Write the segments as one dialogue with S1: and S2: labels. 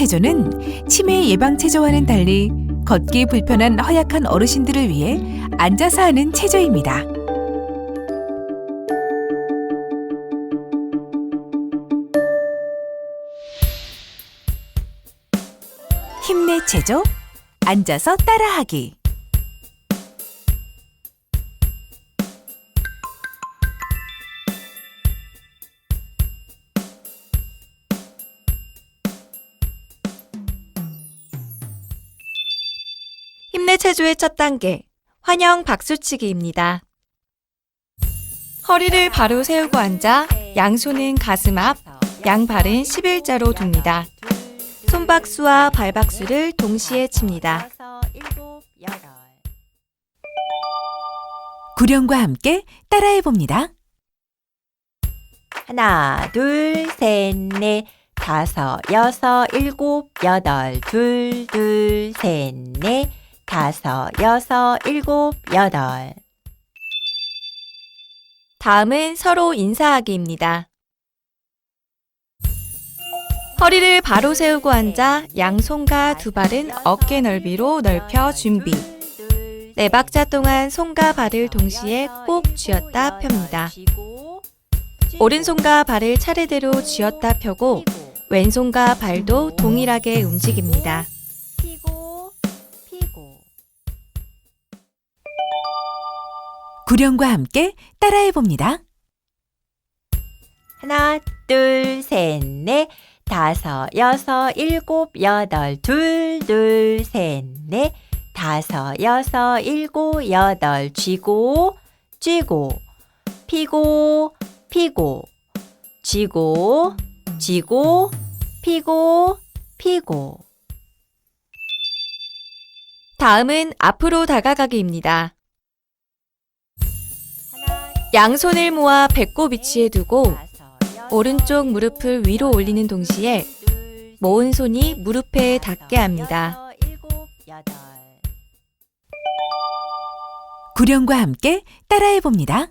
S1: 체조는 치매 예방 체조와는 달리 걷기 불편한 허약한 어르신들을 위해 앉아서 하는 체조입니다. 힘내 체조 앉아서 따라하기
S2: 힘내 체조의 첫 단계, 환영 박수치기입니다. 허리를 바로 세우고 앉아 양손은 가슴 앞, 양발은 11자로 둡니다. 손박수와 발박수를 동시에 칩니다.
S1: 구령과 함께 따라해 봅니다.
S3: 하나, 둘, 셋, 넷, 다섯, 여섯, 일곱, 여덟, 둘, 둘, 셋, 넷, 다섯, 여섯, 일곱, 여덟.
S2: 다음은 서로 인사하기입니다. 허리를 바로 세우고 앉아 양손과 두 발은 어깨 넓이로 넓혀 준비. 네 박자 동안 손과 발을 동시에 꼭 쥐었다 펴니다. 오른손과 발을 차례대로 쥐었다 펴고 왼손과 발도 동일하게 움직입니다.
S1: 구령과 함께 따라해 봅니다.
S3: 하나, 둘, 셋, 넷, 다섯, 여섯, 일곱, 여덟, 둘, 둘, 셋, 넷, 다섯, 여섯, 일곱, 여덟, 쥐고, 쥐고, 피고, 피고, 쥐고, 쥐고, 피고, 피고.
S2: 다음은 앞으로 다가가기입니다. 양손을 모아 배꼽 위치에 두고 오른쪽 무릎을 위로 올리는 동시에 모은 손이 무릎에 닿게 합니다.
S1: 구령과 함께 따라해 봅니다.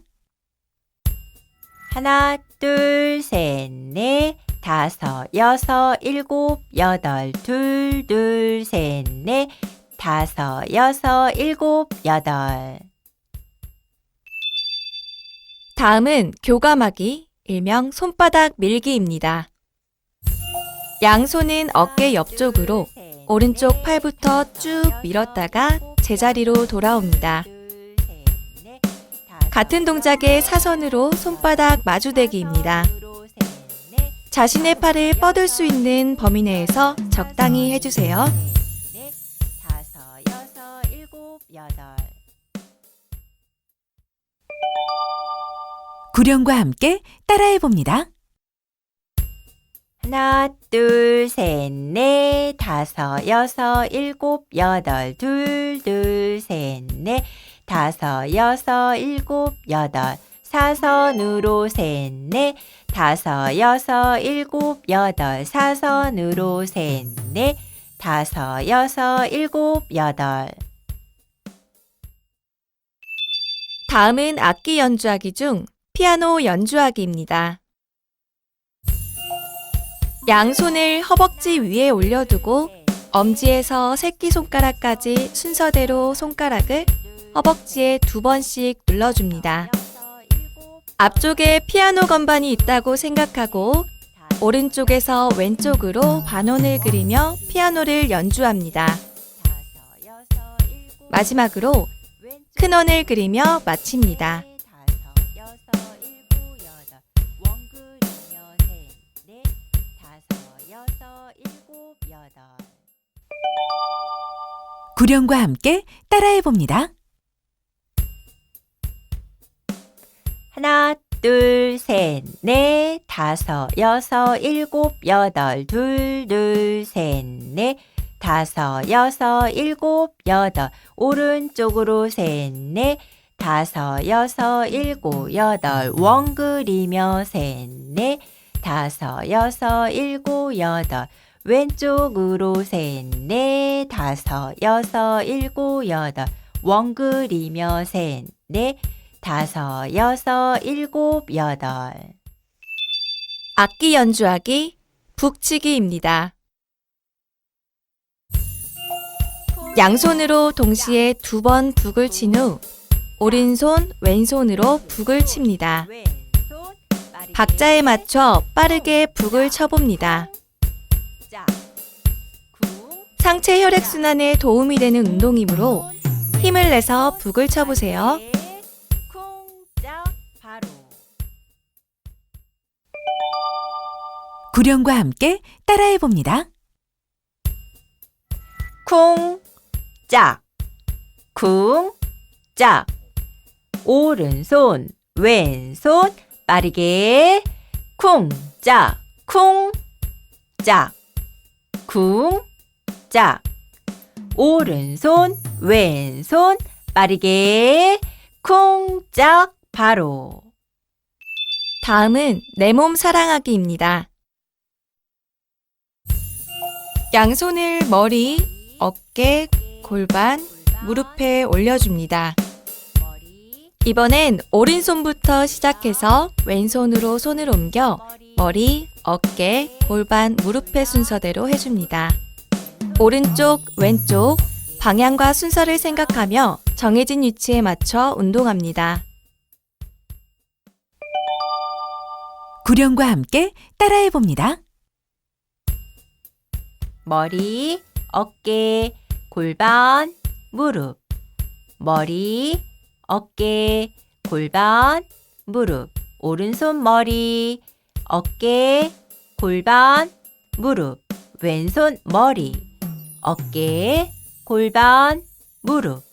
S3: 하나, 둘, 셋, 넷, 다섯, 여섯, 일곱, 여덟, 둘, 둘, 셋, 넷, 다섯, 여섯, 일곱, 여덟.
S2: 다음은 교감하기, 일명 손바닥 밀기입니다. 양손은 어깨 옆쪽으로 오른쪽 팔부터 쭉 밀었다가 제자리로 돌아옵니다. 같은 동작의 사선으로 손바닥 마주대기입니다. 자신의 팔을 뻗을 수 있는 범위 내에서 적당히 해주세요.
S3: 다섯, 여섯, 일곱, 여덟.
S1: 구령과 함께 따라해 봅니다.
S3: 하나, 둘, 셋, 넷, 다섯, 여섯, 일곱, 여덟, 둘, 둘, 셋, 넷, 다섯, 여섯, 일곱, 여덟, 사선으로 셋, 넷, 다섯, 여섯, 일곱, 여덟, 사선으로 셋, 넷, 다섯, 여섯, 일곱, 여덟.
S2: 다음은 악기 연주하기 중 피아노 연주하기입니다. 양손을 허벅지 위에 올려두고 엄지에서 새끼손가락까지 순서대로 손가락을 허벅지에 두 번씩 눌러줍니다. 앞쪽에 피아노 건반이 있다고 생각하고 오른쪽에서 왼쪽으로 반원을 그리며 피아노를 연주합니다. 마지막으로 큰 원을 그리며 마칩니다.
S1: 구령과 함께 따라해 봅니다.
S3: 하나, 둘, 셋, 넷, 다섯, 여섯, 일곱, 여덟, 둘, 둘, 셋, 넷, 다섯, 여섯, 일곱, 여덟, 오른쪽으로 셋, 넷, 다섯, 여섯, 일곱, 여덟, 원 그리며 셋, 넷, 다섯, 여섯, 일곱, 여덟. 왼쪽으로 셋, 넷, 다섯, 여섯, 일곱, 여덟. 원그리며 셋, 넷, 다섯, 여섯, 일곱, 여덟.
S2: 악기 연주하기 북치기입니다. 양손으로 동시에 두 번 북을 친 후 오른손 왼손으로 북을 칩니다. 박자에 맞춰 빠르게 북을 쳐봅니다. 상체 혈액순환에 도움이 되는 운동이므로 힘을 내서 북을 쳐보세요.
S1: 구령과 함께 따라해 봅니다.
S3: 쿵, 짝, 쿵, 짝. 오른손, 왼손, 빠르게. 쿵, 짝, 쿵, 짝. 쿵, 짝. 오른손, 왼손, 빠르게. 쿵, 짝, 바로.
S2: 다음은 내 몸 사랑하기입니다. 양손을 머리, 어깨, 골반, 무릎에 올려줍니다. 이번엔 오른손부터 시작해서 왼손으로 손을 옮겨 머리, 어깨, 골반, 무릎의 순서대로 해줍니다. 오른쪽, 왼쪽, 방향과 순서를 생각하며 정해진 위치에 맞춰 운동합니다.
S1: 구령과 함께 따라해 봅니다.
S3: 머리, 어깨, 골반, 무릎. 머리, 어깨, 골반, 무릎. 오른손 머리, 어깨, 골반, 무릎. 왼손 머리, 어깨, 골반, 무릎.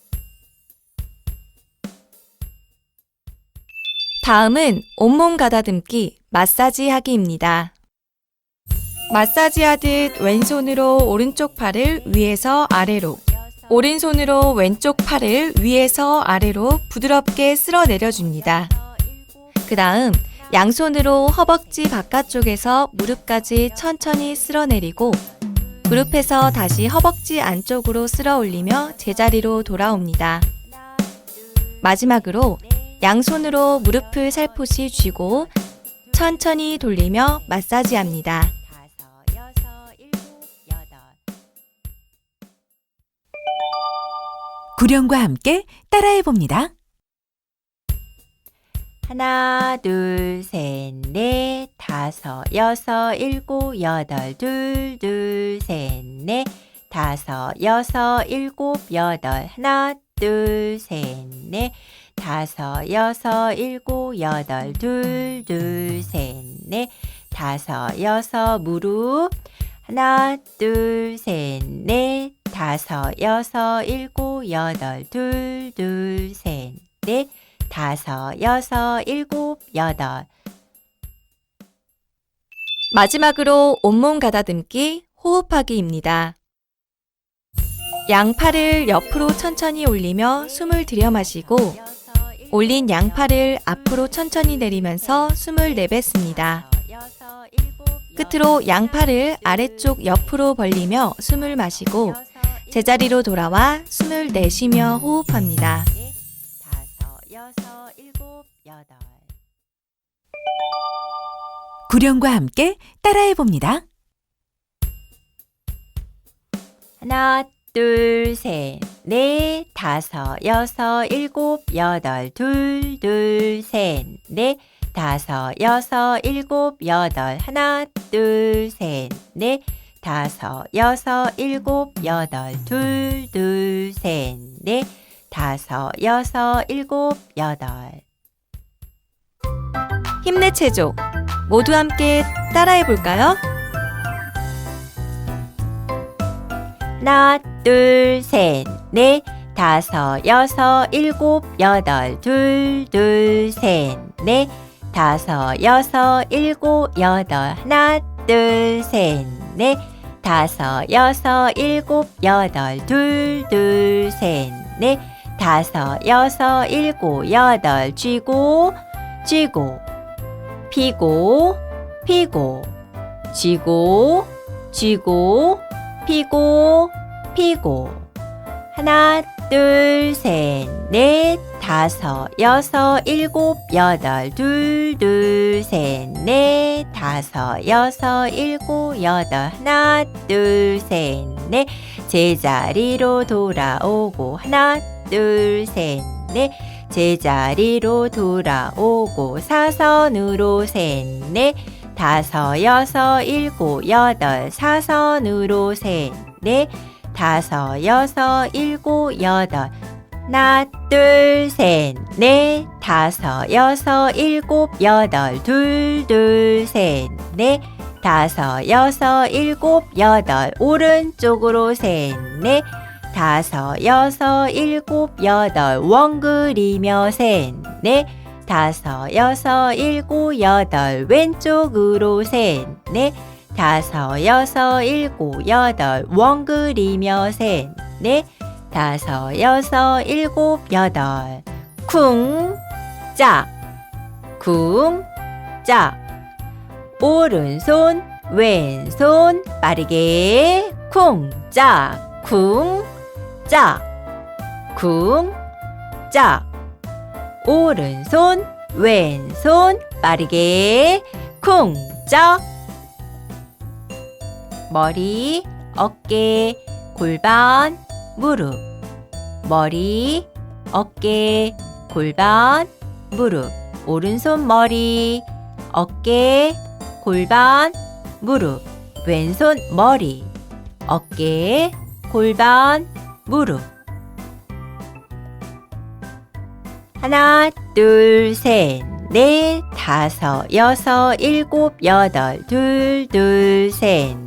S2: 다음은 온몸 가다듬기 마사지 하기입니다. 마사지 하듯 왼손으로 오른쪽 팔을 위에서 아래로, 오른손으로 왼쪽 팔을 위에서 아래로 부드럽게 쓸어 내려줍니다. 그 다음 양손으로 허벅지 바깥쪽에서 무릎까지 천천히 쓸어 내리고 무릎에서 다시 허벅지 안쪽으로 쓸어 올리며 제자리로 돌아옵니다. 마지막으로 양손으로 무릎을 살포시 쥐고 천천히 돌리며 마사지합니다.
S1: 구령과 함께 따라해 봅니다.
S3: 하나, 둘, 셋, 넷, 다섯, 여섯, 일곱, 여덟, 둘, 둘, 셋, 넷, 다섯, 여섯, 일곱, 여덟, 하나, 둘, 셋, 넷, 다섯, 여섯, 일곱, 여덟, 둘, 둘, 셋, 넷, 다섯, 여섯, 무릎, 하나, 둘, 셋, 넷, 다섯, 여섯, 일곱, 여덟, 둘, 둘, 셋, 넷, 다섯, 여섯, 일곱, 여덟.
S2: 마지막으로 온몸 가다듬기 호흡하기입니다. 양팔을 옆으로 천천히 올리며 숨을 들여 마시고 올린 양팔을 앞으로 천천히 내리면서 숨을 내뱉습니다. 끝으로 양팔을 아래쪽 옆으로 벌리며 숨을 마시고 제자리로 돌아와 숨을 내쉬며 호흡합니다.
S1: 구령과 함께 따라해 봅니다.
S3: 하나, 둘, 셋, 넷, 다섯, 여섯, 일곱, 여덟, 둘, 둘, 셋, 넷, 다섯, 여섯, 일곱, 여덟, 하나, 둘, 셋, 넷, 다섯, 여섯, 일곱, 여덟, 둘, 둘, 셋, 넷, 다섯, 여섯, 일곱, 여덟.
S2: 힘내 체조 모두 함께 따라해 볼까요?
S3: 하나, 둘, 셋, 넷, 다섯, 여섯, 일곱, 여덟, 둘, 둘, 셋, 넷, 다섯, 여섯, 일곱, 여덟, 하나, 둘, 셋, 넷, 다섯, 여섯, 일곱, 여덟, 둘, 둘, 셋, 넷, 다섯, 여섯, 일곱, 여덟, 쥐고, 쥐고, 피고, 피고, 쥐고, 쥐고, 피고, 피고. 하나, 둘, 셋, 넷, 다섯, 여섯, 일곱, 여덟, 둘, 둘, 셋, 넷, 다섯, 여섯, 일곱, 여덟, 하나, 둘, 셋, 넷, 제자리로 돌아오고 하나 둘 셋 넷. 제자리로 돌아오고 사선으로 셋 넷. 다섯 여섯 일곱 여덟. 사선으로 셋 넷 다섯 여섯 일곱 여덟. 하나 둘 셋 넷 다섯 여섯 일곱 여덟. 둘 둘 셋 넷 다섯 여섯 일곱 여덟. 오른쪽으로 셋 넷 다섯 여섯 일곱 여덟. 원 그리며 셋 넷 다섯 여섯 일곱 여덟. 왼쪽으로 셋 넷 다섯 여섯 일곱 여덟 원 그리며 셋 넷 다섯 여섯 일곱 여덟 쿵 짝 쿵 짝. 오른손 왼손 빠르게 쿵 짝 쿵 짝 쿵 짝. 오른손 왼손 빠르게 쿵 짝 머리 어깨 골반 무릎. 머리 어깨 골반 무릎. 오른손 머리 어깨 골반 무릎. 왼손 머리 어깨 골반 무릎. 하나 둘 셋 넷 다섯 여섯 일곱 여덟. 둘 둘 셋